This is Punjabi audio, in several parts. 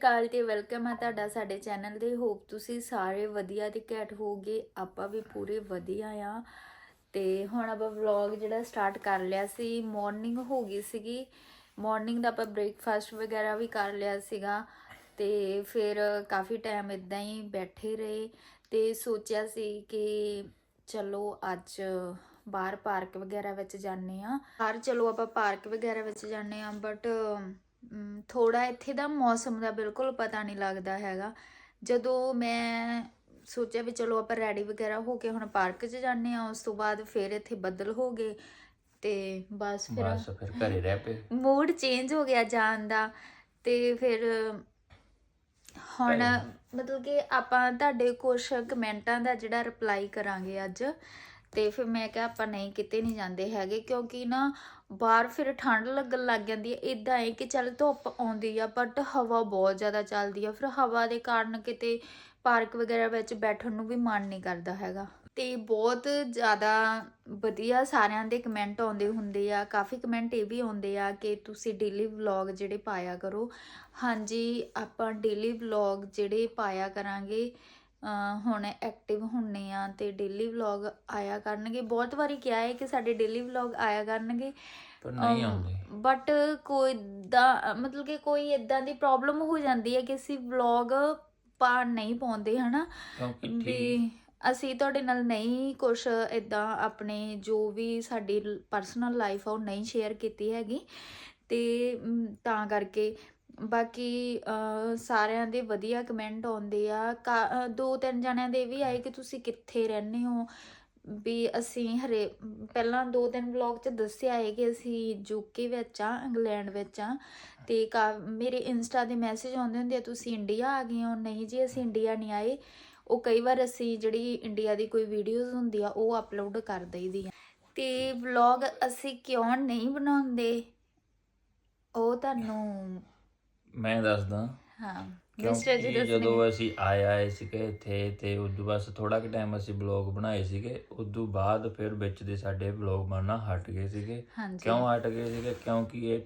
ਕਾਲ ਤੇ ਵੈਲਕਮ ਹੈ ਤੁਹਾਡਾ ਸਾਡੇ ਚੈਨਲ ਤੇ। ਹੋਪ ਤੁਸੀਂ ਸਾਰੇ ਵਧੀਆ ਤੇ ਘੈਂਟ ਹੋਗੇ ਆਪਾਂ ਵੀ ਪੂਰੇ ਵਧੀਆ ਆ। ਤੇ ਹੁਣ ਆਪਾਂ ਵਲੌਗ ਜਿਹੜਾ ਸਟਾਰਟ ਕਰ ਲਿਆ ਸੀ ਮਾਰਨਿੰਗ ਹੋ ਗਈ ਸੀਗੀ। ਮਾਰਨਿੰਗ ਦਾ ਆਪਾਂ ਬ੍ਰੇਕਫਾਸਟ ਵਗੈਰਾ ਵੀ ਕਰ ਲਿਆ ਸੀਗਾ। ਤੇ ਫਿਰ ਕਾਫੀ ਟਾਈਮ ਇਦਾਂ ਹੀ ਬੈਠੇ ਰਹੇ ਤੇ ਸੋਚਿਆ ਸੀ ਕਿ ਚਲੋ ਅੱਜ ਬਾਹਰ ਪਾਰਕ ਵਗੈਰਾ ਵਿੱਚ ਜਾਂਦੇ ਆ ਬਾਹਰ ਚਲੋ ਆਪਾਂ ਪਾਰਕ ਵਗੈਰਾ ਵਿੱਚ ਜਾਂਦੇ ਆ ਬਟ ਥੋੜਾ ਇੱਥੇ ਦਾ ਮੌਸਮ ਦਾ ਬਿਲਕੁਲ ਪਤਾ ਨਹੀਂ ਲੱਗਦਾ ਹੈਗਾ। ਜਦੋਂ ਮੈਂ ਸੋਚਿਆ ਵੀ ਚਲੋ ਆਪਾਂ ਰੈਡੀ ਵਗੈਰਾ ਹੋ ਕੇ ਹੁਣ ਪਾਰਕ 'ਚ ਜਾਂਦੇ ਆ ਉਸ ਤੋਂ ਬਾਅਦ ਫਿਰ ਇੱਥੇ ਬੱਦਲ ਹੋ ਗਏ ਤੇ ਬਸ ਫਿਰ ਬਸ ਫਿਰ ਘਰੇ ਰਹਿ ਪਏ। ਮੂਡ ਚੇਂਜ ਹੋ ਗਿਆ ਜਾਣ ਦਾ ਤੇ ਫਿਰ ਹੁਣ। ਮਤਲਬ ਕਿ ਆਪਾਂ ਤੁਹਾਡੇ ਕੁਝ ਕਮੈਂਟਾਂ ਦਾ ਜਿਹੜਾ ਰਿਪਲਾਈ ਕਰਾਂਗੇ ਅੱਜ। ਤੇ ਫਿਰ ਮੈਂ ਕਿਹਾ ਆਪਾਂ ਨਹੀਂ, ਕਿਤੇ ਨਹੀਂ ਜਾਂਦੇ ਹੈਗੇ ਕਿਉਂਕਿ ਨਾ ਬਾਹਰ ਫਿਰ ਠੰਡ ਲੱਗਣ ਲੱਗ ਜਾਂਦੀ ਹੈ। ਇਦਾਂ ਹੈ ਕਿ ਚੱਲ ਧੁੱਪ ਆਉਂਦੀ ਆ ਬਟ ਹਵਾ ਬਹੁਤ ਜ਼ਿਆਦਾ ਚੱਲਦੀ ਆ। ਫਿਰ ਹਵਾ ਦੇ ਕਾਰਨ ਕਿਤੇ ਪਾਰਕ ਵਗੈਰਾ ਵਿੱਚ ਬੈਠਣ ਨੂੰ ਵੀ ਮਨ ਨਹੀਂ ਕਰਦਾ ਹੈਗਾ। ਤੇ ਬਹੁਤ ਜ਼ਿਆਦਾ ਵਧੀਆ ਸਾਰਿਆਂ ਦੇ ਕਮੈਂਟ ਆਉਂਦੇ ਹੁੰਦੇ ਆ। ਕਾਫੀ ਕਮੈਂਟ ਇਹ ਵੀ ਆਉਂਦੇ ਆ ਕਿ ਤੁਸੀਂ ਡੇਲੀ ਵਲੌਗ ਜਿਹੜੇ ਪਾਇਆ ਕਰੋ। ਹਾਂਜੀ, ਆਪਾਂ ਡੇਲੀ ਵਲੌਗ ਜਿਹੜੇ ਪਾਇਆ ਕਰਾਂਗੇ ਹੁਣ ਐਕਟਿਵ ਹੁੰਨੇ ਆ ਤੇ ਡੇਲੀ ਵਲੌਗ ਆਇਆ ਕਰਨਗੇ। ਬਹੁਤ ਵਾਰੀ ਕਿਹਾ ਹੈ ਕਿ ਸਾਡੇ ਡੇਲੀ ਵਲੌਗ ਆਇਆ ਕਰਨਗੇ। ਪਰ ਨਹੀਂ ਆਉਂਦੇ। ਬਟ ਕੋਈ ਦਾ ਮਤਲਬ ਕਿ ਕੋਈ ਇਦਾਂ ਦੀ ਪ੍ਰੋਬਲਮ ਹੋ ਜਾਂਦੀ ਹੈ ਕਿ ਅਸੀਂ ਵਲੌਗ ਪਾ ਨਹੀਂ ਪਾਉਂਦੇ ਹਨਾ? ਵੀ ਅਸੀਂ ਤੁਹਾਡੇ ਨਾਲ ਨਹੀਂ ਕੁਝ ਇਦਾਂ ਆਪਣੇ ਜੋ ਵੀ ਸਾਡੀ ਪਰਸਨਲ ਲਾਈਫ ਆ ਉਹ ਨਹੀਂ ਸ਼ੇਅਰ ਕੀਤੀ ਹੈਗੀ। ਤੇ ਤਾਂ ਕਰਕੇ ਬਾਕੀ ਸਾਰਿਆਂ ਦੇ ਵਧੀਆ ਕਮੈਂਟ ਆਉਂਦੇ ਆ। ਕਾ- ਦੋ ਤਿੰਨ ਜਣਿਆਂ ਦੇ ਵੀ ਆਏ ਕਿ ਤੁਸੀਂ ਕਿੱਥੇ ਰਹਿੰਦੇ ਹੋ? ਵੀ ਅਸੀਂ ਹਰੇ, ਪਹਿਲਾਂ ਦੋ ਤਿੰਨ ਵਲੌਗ 'ਚ ਦੱਸਿਆ ਹੈ ਕਿ ਅਸੀਂ ਯੂਕੇ ਵਿੱਚ ਆ ਇੰਗਲੈਂਡ ਵਿੱਚ ਆ ਤੇ ਕਾ, ਮੇਰੇ ਇੰਸਟਾ ਦੇ ਮੈਸੇਜ ਆਉਂਦੇ ਹੁੰਦੇ ਆ, ਤੁਸੀਂ ਇੰਡੀਆ ਆ ਗਏ ਹੋ? ਨਹੀਂ ਜੀ, ਅਸੀਂ ਇੰਡੀਆ ਨਹੀਂ ਆਏ। ਉਹ ਕਈ ਵਾਰ ਅਸੀਂ ਜਿਹੜੀ ਇੰਡੀਆ ਦੀ ਕੋਈ ਵੀਡੀਓਜ਼ ਹੁੰਦੀ ਆ, ਉਹ ਅਪਲੋਡ ਕਰ ਦਈਦੀ ਆ। ਤੇ ਵਲੌਗ ਅਸੀਂ ਕਿਉਂ ਨਹੀਂ ਬਣਾਉਂਦੇ? ਉਹ ਤੁਹਾਨੂੰ ਮੈਂ ਦੱਸਦਾ ਹਾਂ ਮਿਸਟਰ ਜੀ ਕਿਉਂਕਿ ਦੱਸਣਗੇ। ਜਦੋਂ ਅਸੀਂ ਆਏ ਆਏ ਸੀਗੇ ਇੱਥੇ ਤੇ ਉਦੋਂ ਬਸ ਥੋੜਾ ਕਿ ਟਾਈਮ ਅਸੀਂ ਬਲੌਗ ਬਣਾਏ ਸੀਗੇ ਉਦੋਂ ਬਾਅਦ ਫਿਰ ਵਿੱਚ ਦੇ ਸਾਡੇ ਬਲੌਗ ਬਣਨਾ ਹਟ ਗਏ ਸੀਗੇ। ਹਾਂਜੀ। ਕਿਉਂ ਹਟ ਗਏ ਸੀਗੇ? ਕਿਉਂਕਿ ਇਹ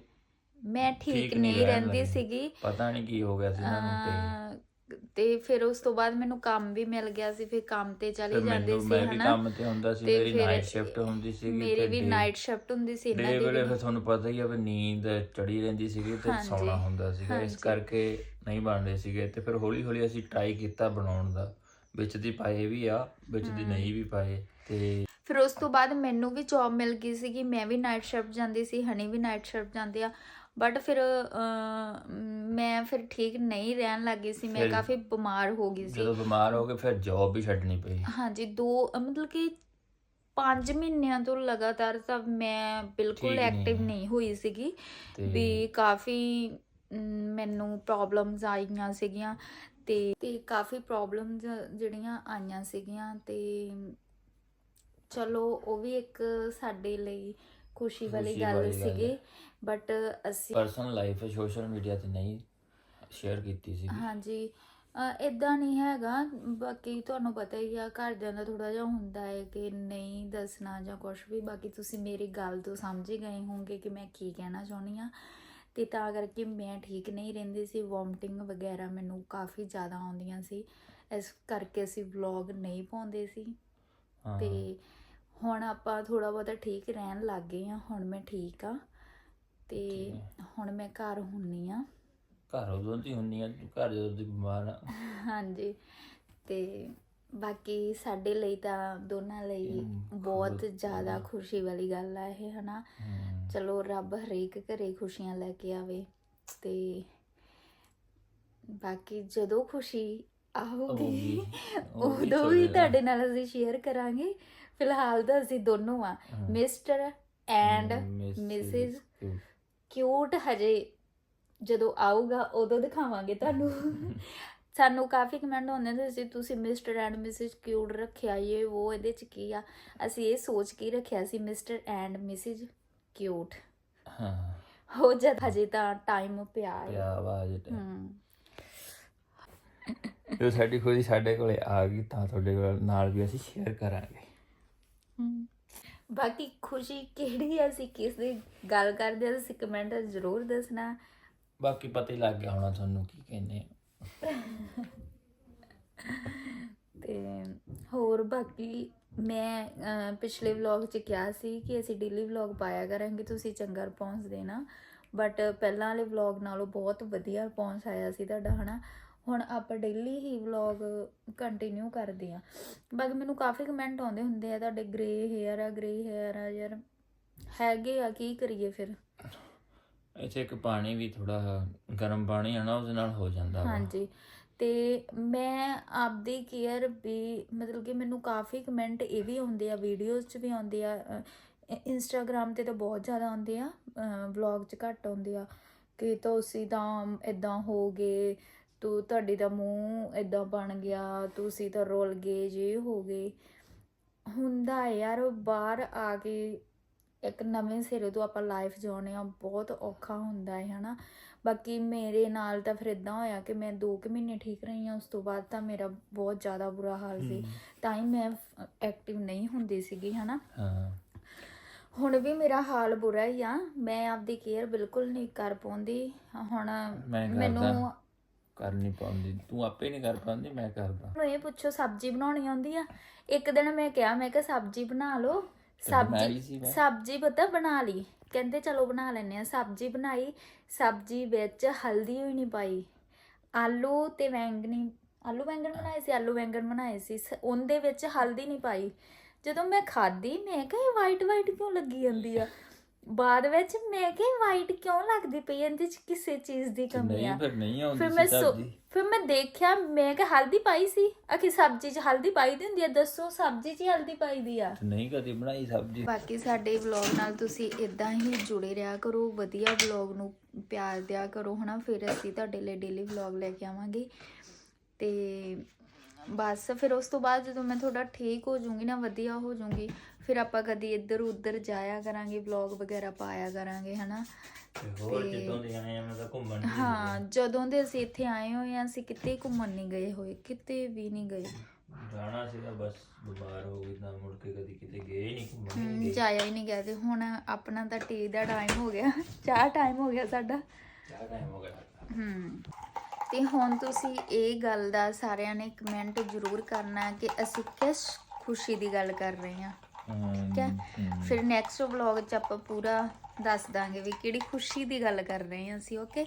ਮੈਂ ਠੀਕ ਠੀਕ ਨਹੀਂ ਨਹੀਂ ਰਹਿਣ ਰਹਿੰਦੀ ਲੱਗੇ। ਸੀਗੀ। ਪਤਾ ਨਹੀਂ ਕੀ ਹੋ ਗਿਆ ਸੀ ਇਹਨਾਂ ਨੂੰ ਤੇ। ਤੇ ਫਿਰ ਉਸ ਤੋਂ ਬਾਅਦ ਮੈਨੂੰ ਕੰਮ ਵੀ ਮਿਲ ਗਿਆ ਸੀ ਫਿਰ ਕੰਮ ਤੇ ਚਲੀ ਜਾਂਦੀ ਸੀ ਮੈਂ ਵੀ ਹਨਾ ਕੰਮ ਤੇ ਹੁੰਦਾ ਸੀ ਮੇਰੀ ਨਾਈਟ ਸ਼ਿਫਟ ਹੁੰਦੀ ਸੀਗੀ ਮੇਰੀ ਵੀ ਨਾਈਟ ਸ਼ਿਫਟ ਹੁੰਦੀ ਸੀ ਇਹਨਾਂ ਦੀ ਵੇਲੇ ਫਿਰ ਤੁਹਾਨੂੰ ਪਤਾ ਹੀ ਆ ਵੀ ਨੀਂਦ ਚੜੀ ਰਹਿੰਦੀ ਸੀਗੀ ਤੇ ਸੌਣਾ ਹੁੰਦਾ ਸੀਗਾ ਇਸ। ਕਰਕੇ ਨਹੀਂ ਬਣਦੇ ਸੀਗੇ ਤੇ ਫਿਰ ਹੌਲੀ ਹੌਲੀ ਅਸੀਂ ਟਰਾਈ ਕੀਤਾ ਬਣਾਉਣ ਦਾ ਵਿੱਚ ਦੀ ਪਾਏ ਵੀ ਆ ਵਿੱਚ ਦੀ। ਨਹੀਂ ਵੀ ਪਾਏ ਤੇ ਫਿਰ ਉਸ ਤੋਂ ਬਾਅਦ ਮੈਨੂੰ ਵੀ ਜੌਬ ਮਿਲ ਗਈ ਸੀ ਕਿ ਮੈਂ ਵੀ ਨਾਈਟ ਸ਼ਿਫਟ ਜਾਂਦੀ ਸੀ ਹਨੀ ਵੀ ਨਾਈਟ ਸ਼ਿਫਟ ਜਾਂਦੇ ਆ ਬਟ ਫਿਰ ਮੈਂ ਫਿਰ ਠੀਕ ਨਹੀਂ ਰਹਿਣ ਲੱਗੀ ਸੀ। ਮੈਂ ਕਾਫੀ ਬਿਮਾਰ ਹੋ ਗਈ ਸੀ। ਜਦੋਂ ਬਿਮਾਰ ਹੋ ਗਏ ਫਿਰ ਜੌਬ ਵੀ ਛੱਡਣੀ ਪਈ। ਹਾਂਜੀ ਦੋ ਮਤਲਬ ਕਿ 5 ਮਹੀਨਿਆਂ ਤੋਂ ਲਗਾਤਾਰ ਤਾਂ ਮੈਂ ਬਿਲਕੁਲ ਐਕਟਿਵ। ਨਹੀਂ ਹੋਈ ਸੀਗੀ। ਵੀ ਕਾਫੀ ਮੈਨੂੰ ਪ੍ਰੋਬਲਮਸ ਆਈਆਂ ਸੀਗੀਆਂ। ਤੇ ਤੇ ਕਾਫੀ ਪ੍ਰੋਬਲਮਸ ਜਿਹੜੀਆਂ ਆਈਆਂ ਸੀਗੀਆਂ। ਤੇ ਚਲੋ ਉਹ ਵੀ ਇੱਕ ਸਾਡੇ ਲਈ ਖੁਸ਼ੀ ਵਾਲੀ ਖੁਸ਼ੀ ਗੱਲ ਵਾਲੀ ਗੱਲ ਸੀਗੀ ਹੈ। ਬਟ ਅਸੀਂ ਪਰਸਨਲ ਲਾਈਫ ਸੋਸ਼ਲ ਮੀਡੀਆ ਤੇ ਨਹੀਂ ਸ਼ੇਅਰ ਕੀਤੀ ਸੀ ਹਾਂਜੀ ਇਦਾਂ ਨਹੀਂ ਹੈਗਾ ਬਾਕੀ ਤੁਹਾਨੂੰ ਪਤਾ ਹੀ ਆ ਘਰਦਿਆਂ ਦਾ ਥੋੜਾ ਜਿਹਾ ਹੁੰਦਾ ਹੈ ਕਿ ਨਹੀਂ ਦੱਸਣਾ ਜਾਂ ਕੁਝ ਵੀ ਬਾਕੀ ਤੁਸੀਂ ਮੇਰੀ ਗੱਲ ਤੋਂ ਸਮਝ ਹੀ ਗਏ ਹੋਵੋਗੇ ਕਿ ਮੈਂ ਕੀ ਕਹਿਣਾ ਚਾਹੁੰਦੀ ਆ ਤੇ ਤਾਂ ਕਰਕੇ ਮੈਂ ਠੀਕ ਨਹੀਂ ਰਹਿੰਦੀ ਸੀ ਵੋਮਟਿੰਗ ਵਗੈਰਾ ਮੈਨੂੰ ਕਾਫੀ ਜ਼ਿਆਦਾ ਆਉਂਦੀਆਂ ਸੀ ਇਸ ਕਰਕੇ ਅਸੀਂ ਵਲੌਗ ਨਹੀਂ ਪਾਉਂਦੇ ਸੀ। ਹਾਂ। ਤੇ ਹੁਣ ਆਪਾਂ ਥੋੜਾ ਬਹੁਤਾ ਠੀਕ ਰਹਿਣ ਲੱਗ ਗਏ ਆ ਹੁਣ ਮੈਂ ਠੀਕ ਆ ਤੇ ਹੁਣ ਮੈਂ ਘਰ ਹੁੰਨੀ ਆ ਘਰ ਉਦੋਂ ਦੀ ਹੁੰਨੀ ਆ ਤੂੰ ਘਰ ਜਦੋਂ ਦੀ ਬਿਮਾਰ ਆ। ਹਾਂਜੀ ਤੇ ਬਾਕੀ ਸਾਡੇ ਲਈ ਤਾਂ ਦੋਨਾਂ ਲਈ ਬਹੁਤ ਜ਼ਿਆਦਾ ਖੁਸ਼ੀ ਵਾਲੀ ਗੱਲ ਆ ਇਹ ਹਨਾ? ਚਲੋ ਰੱਬ ਹਰੇਕ ਘਰੇ ਖੁਸ਼ੀਆਂ ਲੈ ਕੇ ਆਵੇ ਤੇ ਬਾਕੀ ਜਦੋਂ ਖੁਸ਼ੀ ਆਊਗੀ ਉਦੋਂ ਵੀ। ਤੁਹਾਡੇ ਨਾਲ ਅਸੀਂ ਸ਼ੇਅਰ ਕਰਾਂਗੇ। ਫਿਲਹਾਲ ਤਾਂ ਅਸੀਂ ਦੋਨੋਂ ਆ। ਮਿਸਟਰ ਐਂਡ ਮਿਸਿਸ ਮਿਸਿਸ ਕਿਊ। ਕਿਊਟ ਹਜੇ ਜਦੋਂ ਆਊਗਾ ਉਦੋਂ ਦਿਖਾਵਾਂਗੇ ਤੁਹਾਨੂੰ। ਸਾਨੂੰ ਕਾਫੀ ਕਮੈਂਟ ਆਉਂਦੇ ਨੇ ਸੀ ਤੁਸੀਂ ਮਿਸਟਰ ਐਂਡ ਮਿਸਿਸ ਕਿਊਟ ਰੱਖਿਆ ਇਹ ਉਹ ਇਹਦੇ ਚ ਕੀ ਆ? ਅਸੀਂ ਇਹ ਸੋਚ ਕੇ ਰੱਖਿਆ ਸੀ ਮਿਸਟਰ ਐਂਡ ਮਿਸਿਸ ਕਿਊਟ। ਹਾਂ। ਹੋ ਜਦ ਹਜੇ ਤਾਂ ਟਾਈਮ ਪਿਆ ਹੈ। ਪਿਆ ਆਵਾਜ਼ ਤੇ। ਸਾਡੀ ਖੁਸ਼ੀ ਸਾਡੇ ਕੋਲੇ ਆ ਗਈ ਤਾਂ ਤੁਹਾਡੇ ਨਾਲ ਵੀ ਅਸੀਂ ਸ਼ੇਅਰ ਕਰਾਂਗੇ। ਬਾਕੀ ਖੁਸ਼ੀ ਕਿਹੜੀ ਆ ਅਸੀਂ ਕਿਸ ਦੀ ਗੱਲ ਕਰਦੇ ਆ ਤੁਸੀਂ ਕਮੈਂਟ ਜ਼ਰੂਰ ਦੱਸਣਾ। ਬਾਕੀ ਪਤਾ ਹੀ ਲੱਗ ਗਿਆ ਹੋਣਾ ਤੁਹਾਨੂੰ ਕੀ ਕਹਿੰਦੇ। ਤੇ ਹੋਰ ਬਾਕੀ ਮੈਂ ਪਿਛਲੇ ਵਲੌਗ 'ਚ ਕਿਹਾ ਸੀ ਕਿ ਅਸੀਂ ਡੇਲੀ ਵਲੌਗ ਪਾਇਆ ਕਰਾਂਗੇ ਤੁਸੀਂ ਚੰਗਾ ਰਿਸਪੌਂਸ ਦੇਣਾ। ਬਟ ਪਹਿਲਾਂ ਵਾਲੇ ਵਲੌਗ ਨਾਲੋਂ ਬਹੁਤ ਵਧੀਆ ਰਿਸਪੌਂਸ ਆਇਆ ਸੀ ਤੁਹਾਡਾ ਹਨਾ? ਹੁਣ ਆਪਾਂ ਡੇਲੀ ਹੀ ਵਲੌਗ ਕੰਟੀਨਿਊ ਕਰਦੇ ਆ ਬਾਕੀ ਮੈਨੂੰ ਕਾਫੀ ਕਮੈਂਟ ਆਉਂਦੇ ਹੁੰਦੇ ਆ ਤੁਹਾਡੇ ਗ੍ਰੇ ਹੇਅਰ ਆ ਗ੍ਰੇ ਹੇਅਰ ਆ ਯਾਰ ਹੈਗੇ ਆ ਕੀ ਕਰੀਏ ਫਿਰ? ਇੱਥੇ ਇੱਕ ਪਾਣੀ ਵੀ ਥੋੜਾ ਗਰਮ ਪਾਣੀ ਆ ਨਾ ਨਾਲ ਹੋ ਜਾਂਦਾ। ਹਾਂਜੀ। ਤੇ ਮੈਂ ਆਪਦੀ ਕੇਅਰ ਵੀ ਮਤਲਬ ਕਿ ਮੈਨੂੰ ਕਾਫੀ ਕਮੈਂਟ ਇਹ ਵੀ ਆਉਂਦੇ ਆ ਵੀਡੀਓਜ਼ 'ਚ ਵੀ ਆਉਂਦੇ ਆ ਇੰਸਟਾਗ੍ਰam ਤੇ ਤਾਂ ਬਹੁਤ ਜ਼ਿਆਦਾ ਆਉਂਦੇ ਆ ਵਲੌਗ 'ਚ ਘੱਟ ਆਉਂਦੇ ਆ ਕਿ ਤੁਸੀਂ ਤਾਂ ਇਦਾਂ ਹੋ ਗਏ ਤੂੰ ਤੁਹਾਡੀ ਦਾ ਮੂੰਹ ਇਦਾਂ ਬਣ ਗਿਆ ਤੁਸੀਂ ਤਾਂ ਰੋਲ ਗਏ ਜੇ ਹੋ ਗਏ। ਹੁੰਦਾ ਯਾਰ ਬਾਹਰ ਆ ਕੇ ਇੱਕ ਨਵੇਂ ਸਿਰੇ ਤੋਂ ਆਪਾਂ ਲਾਈਫ ਜਿਉਣੇ ਆ ਬਹੁਤ ਔਖਾ ਹੁੰਦਾ ਹੈ ਹਨਾ। ਬਾਕੀ ਮੇਰੇ ਨਾਲ ਤਾਂ ਫਿਰ ਇਦਾਂ ਹੋਇਆ ਕਿ ਮੈਂ 2 ਕੁ ਮਹੀਨੇ ਠੀਕ ਰਹੀ ਹਾਂ ਉਸ ਤੋਂ ਬਾਅਦ ਤਾਂ ਮੇਰਾ ਬਹੁਤ ਜ਼ਿਆਦਾ ਬੁਰਾ ਹਾਲ ਸੀ। ਤਾਂ ਹੀ ਮੈਂ ਐਕਟਿਵ ਨਹੀਂ ਹੁੰਦੀ ਸੀਗੀ ਹਨਾ। ਹਾਂ। ਹੁਣ ਵੀ ਮੇਰਾ ਹਾਲ ਬੁਰਾ ਹੀ ਆ ਮੈਂ ਆਪਦੀ ਕੇਅਰ ਬਿਲਕੁਲ ਨਹੀਂ ਕਰ ਪਾਉਂਦੀ। ਹੁਣ ਮੈਨੂੰ ਕਰ ਨਹੀਂ ਪਾਉਂਦੀ ਤੂੰ ਆਪੇ ਨਹੀਂ ਕਰ ਪਾਉਂਦੀ ਮੈਂ ਕਰਦਾ। ਮੈਨੂੰ ਇਹ ਪੁੱਛੋ ਸਬਜ਼ੀ ਬਣਾਉਣੀ ਆਉਂਦੀ ਆ? ਇੱਕ ਦਿਨ ਮੈਂ ਕਿਹਾ ਮੈਂ ਕਿਹਾ ਸਬਜ਼ੀ ਬਣਾ ਲਓ। ਬਣਾ ਲਈ ਸਬਜ਼ੀ ਮੈਂ। ਸਬਜ਼ੀ ਪਤਾ ਬਣਾ ਲਈ। ਕਹਿੰਦੇ ਚਲੋ ਬਣਾ ਲੈਨੇ ਆ। ਸਬਜ਼ੀ ਬਣਾਈ। ਸਬਜ਼ੀ ਵਿੱਚ ਹਲਦੀ ਹੋਈ ਨਹੀਂ ਪਾਈ। ਆਲੂ ਤੇ ਵੈਂਗਣੀ ਆਲੂ ਵੈਂਗਣ ਬਣਾਏ ਸੀ ਆਲੂ ਵੈਂਗਣ ਬਣਾਏ ਸੀ। ਸ- ਉਹਦੇ ਵਿੱਚ ਹਲਦੀ ਨਹੀਂ ਪਾਈ। ਜਦੋਂ ਮੈਂ ਖਾਧੀ ਮੈਂ ਕਿਹਾ ਇਹ ਵਾਈਟ ਵਾਈਟ ਕਿਉਂ ਲੱਗੀ ਜਾਂਦੀ ਆ? ਬਾਅਦ ਵਿੱਚ ਮੈਂ ਕਿਹਾ ਵਾਈਟ ਕਿਉਂ ਲੱਗਦੀ ਪਈ? ਇਹਦੇ ਚ ਕਿਸੇ ਚੀਜ਼ ਦੀ ਕਮੀ ਆ। ਨਹੀਂ ਫਿਰ ਨਹੀਂ ਆਉਂਦੀ ਫਿਰ ਸੀ ਮੈਂ ਸੋ- ਸਬਜ਼ੀ। ਫਿਰ ਮੈਂ ਦੇਖਿਆ ਮੈਂ ਕਿ ਹਲਦੀ ਪਾਈ ਸੀ? ਅਖੀ ਸਬਜ਼ੀ 'ਚ ਹਲਦੀ ਪਾਈ ਦੀ ਹੁੰਦੀ ਆ? ਦੱਸੋ ਸਬਜ਼ੀ 'ਚ ਹੀ ਹਲਦੀ ਪਾਈ ਦੀ ਆ? ਤੇ ਨਹੀਂ ਕਦੀ ਬਣਾਈ ਸਬਜ਼ੀ। ਬਾਕੀ ਸਾਡੇ ਵਲੌਗ ਨਾਲ ਤੁਸੀਂ ਇਦਾਂ ਹੀ ਜੁੜੇ ਰਿਹਾ ਕਰੋ ਵਧੀਆ ਵਲੌਗ ਨੂੰ ਪਿਆਰ ਦਿਆ ਕਰੋ ਹਨਾ? ਫਿਰ ਅਸੀਂ ਤੁਹਾਡੇ ਲਈ ਡੇਲੀ ਵਲੌਗ ਲੈ ਕੇ ਆਵਾਂਗੇ। ਤੇ ਬਸ ਫਿਰ ਉਸ ਤੋਂ ਬਾਅਦ ਜਦੋਂ ਮੈਂ ਥੋੜਾ ਠੀਕ ਹੋ ਜਾਊਂਗੀ ਨਾ ਵਧੀਆ ਹੋ ਜਾਊਂਗੀ ਫਿਰ ਆਪਾਂ ਕਦੀ ਇੱਧਰ ਉੱਧਰ ਜਾਇਆ ਕਰਾਂਗੇ ਵਲੌਗ ਵਗੈਰਾ ਪਾਇਆ ਕਰਾਂਗੇ ਹਨਾ? ਤੇ ਹੋਰ ਤੇ- ਜਦੋਂ ਦੇ ਆਏ ਆ ਮੈਂ ਤਾਂ ਘੁੰਮਣ ਨਹੀਂ ਹਾਂ ਜਦੋਂ ਦੇ ਅਸੀਂ ਇੱਥੇ ਆਏ ਹੋਏ ਆ ਅਸੀਂ ਕਿਤੇ ਘੁੰਮਣ ਨਹੀਂ ਗਏ ਹੋਏ ਕਿਤੇ ਵੀ ਨਹੀਂ ਗਏ। ਜਾਣਾ ਸੀਗਾ ਬਸ ਬਿਮਾਰ ਹੋ ਗਈ ਤਾਂ ਮੁੜ ਕੇ ਕਦੀ ਕਿਤੇ ਗਏ ਨਹੀਂ ਘੁੰਮਣ। ਹਮ, ਗਏ ਜਾਇਆ ਹੀ ਨਹੀਂ ਗਿਆ ਤੇ ਹੁਣ ਆਪਣਾ ਤਾਂ ਟੀ ਦਾ ਟਾਈਮ ਹੋ ਗਿਆ ਚਾਹ ਟਾਈਮ ਹੋ ਗਿਆ ਸਾਡਾ। ਚਾਹ ਟਾਈਮ ਹੋ ਗਿਆ ਹਮ ਤੇ ਹੁਣ ਤੁਸੀਂ ਇਹ ਗੱਲ ਦਾ ਸਾਰਿਆਂ ਨੇ ਕਮੈਂਟ ਜ਼ਰੂਰ ਕਰਨਾ ਕਿ ਅਸੀਂ ਕਿਸ ਖੁਸ਼ੀ ਦੀ ਗੱਲ ਕਰ ਰਹੇ ਹਾਂ। ਠੀਕ ਹੈ? ਫਿਰ ਨੈਕਸਟ ਵਲੌਗ 'ਚ ਆਪਾਂ ਪੂਰਾ ਦੱਸ ਦਾਂਗੇ ਵੀ ਕਿਹੜੀ ਖੁਸ਼ੀ ਦੀ ਗੱਲ ਕਰ ਰਹੇ ਹਾਂ ਅਸੀਂ ਓਕੇ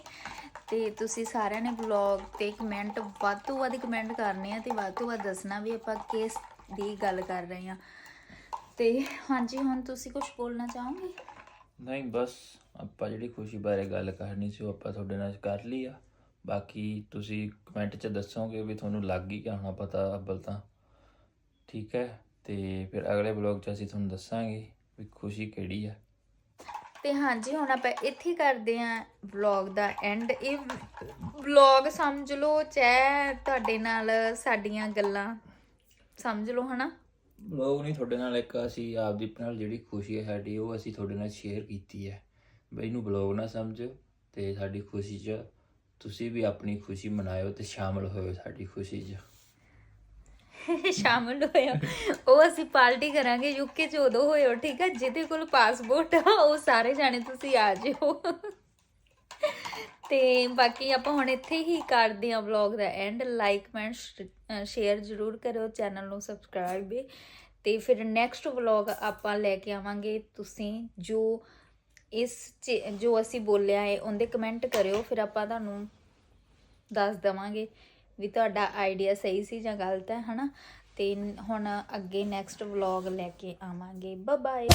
ਤੇ ਤੁਸੀਂ ਸਾਰਿਆਂ ਨੇ ਵਲੌਗ ਤੇ ਕਮੈਂਟ ਵੱਧ ਤੋਂ ਵੱਧ ਕਮੈਂਟ ਕਰਨੇ ਆ ਤੇ ਵੱਧ ਤੋਂ ਵੱਧ ਦੱਸਣਾ ਵੀ ਆਪਾਂ ਕਿਸ ਦੀ ਗੱਲ ਕਰ ਰਹੇ ਹਾਂ। ਤੇ ਹਾਂਜੀ ਹੁਣ ਤੁਸੀਂ ਕੁਝ ਬੋਲਣਾ ਚਾਹੋਗੇ? ਨਹੀਂ ਬਸ ਆਪਾਂ ਜਿਹੜੀ ਖੁਸ਼ੀ ਬਾਰੇ ਗੱਲ ਕਰਨੀ ਸੀ ਉਹ ਆਪਾਂ ਤੁਹਾਡੇ ਨਾਲ ਕਰ ਲਈ ਆ। ਬਾਕੀ ਤੁਸੀਂ ਕਮੈਂਟ 'ਚ ਦੱਸੋਗੇ ਵੀ ਤੁਹਾਨੂੰ ਲੱਗ ਹੀ ਗਿਆ ਹੋਣਾ ਪਤਾ ਅੱਬਲ ਤਾਂ। ਠੀਕ ਹੈ? ਤੇ ਫਿਰ ਅਗਲੇ ਬਲੌਗ 'ਚ ਅਸੀਂ ਤੁਹਾਨੂੰ ਦੱਸਾਂਗੇ ਵੀ ਖੁਸ਼ੀ ਕਿਹੜੀ ਆ। ਤੇ ਹਾਂਜੀ ਹੁਣ ਆਪਾਂ ਇੱਥੇ ਕਰਦੇ ਆਂ ਵਲੌਗ ਦਾ ਐਂਡ ਇਹ ਵਲੌਗ ਸਮਝ ਲਓ ਚਾਹੇ ਤੁਹਾਡੇ ਨਾਲ ਸਾਡੀਆਂ ਗੱਲਾਂ ਸਮਝ ਲਓ ਹਨਾ? ਬਲੌਗ ਨਹੀਂ ਤੁਹਾਡੇ ਨਾਲ ਇੱਕ ਅਸੀਂ ਆਪਦੀ ਨਾਲ ਜਿਹੜੀ ਖੁਸ਼ੀ ਹੈ ਸਾਡੀ ਉਹ ਅਸੀਂ ਤੁਹਾਡੇ ਨਾਲ ਸ਼ੇਅਰ ਕੀਤੀ ਹੈ। ਬਈ ਇਹਨੂੰ ਬਲੌਗ ਨਾ ਸਮਝੋ ਤੇ ਸਾਡੀ ਖੁਸ਼ੀ 'ਚ ਤੁਸੀਂ ਵੀ ਆਪਣੀ ਖੁਸ਼ੀ ਮਨਾਇਓ ਤੇ ਸ਼ਾਮਲ ਹੋਇਓ ਸਾਡੀ ਖੁਸ਼ੀ 'ਚ। ਸ਼ਾਮਲ ਹੋਇਆ ਉਹ ਅਸੀਂ ਪਾਰਟੀ ਕਰਾਂਗੇ ਯੂਕੇ ਚ ਉਦੋਂ ਹੋਇਓ ਠੀਕ ਆ? ਜਿਹਦੇ ਕੋਲ ਪਾਸਪੋਰਟ ਆ, ਉਹ ਸਾਰੇ ਜਾਣੇ ਤੁਸੀਂ ਆ ਜਿਓ। ਤੇ ਬਾਕੀ ਆਪਾਂ ਹੁਣ ਇੱਥੇ ਹੀ ਕਰਦੇ ਹਾਂ ਵਲੌਗ ਦਾ ਐਂਡ ਲਾਈਕ ਕਮੈਂਟ ਸ਼ੇਅਰ ਜ਼ਰੂਰ ਕਰਿਓ ਚੈਨਲ ਨੂੰ ਸਬਸਕ੍ਰਾਈਬ ਵੀ। ਤੇ ਫਿਰ ਨੈਕਸਟ ਵਲੌਗ ਆਪਾਂ ਲੈ ਕੇ ਆਵਾਂਗੇ ਤੁਸੀਂ, ਜੋ ਇਸ 'ਚ- ਜੋ ਅਸੀਂ ਬੋਲਿਆ ਹੈ, ਉਹਦੇ ਕਮੈਂਟ ਕਰਿਓ, ਫਿਰ ਆਪਾਂ ਤੁਹਾਨੂੰ ਦੱਸ ਦਵਾਂਗੇ। ਵੀ ਤੁਹਾਡਾ ਆਈਡੀਆ ਸਹੀ ਸੀ ਜਾਂ ਗਲਤ ਹੈ, ਹਨਾ? ਤੇ ਹੁਣ ਅੱਗੇ ਨੈਕਸਟ ਵਲੌਗ ਲੈ ਕੇ ਆਵਾਂਗੇ। Bye bye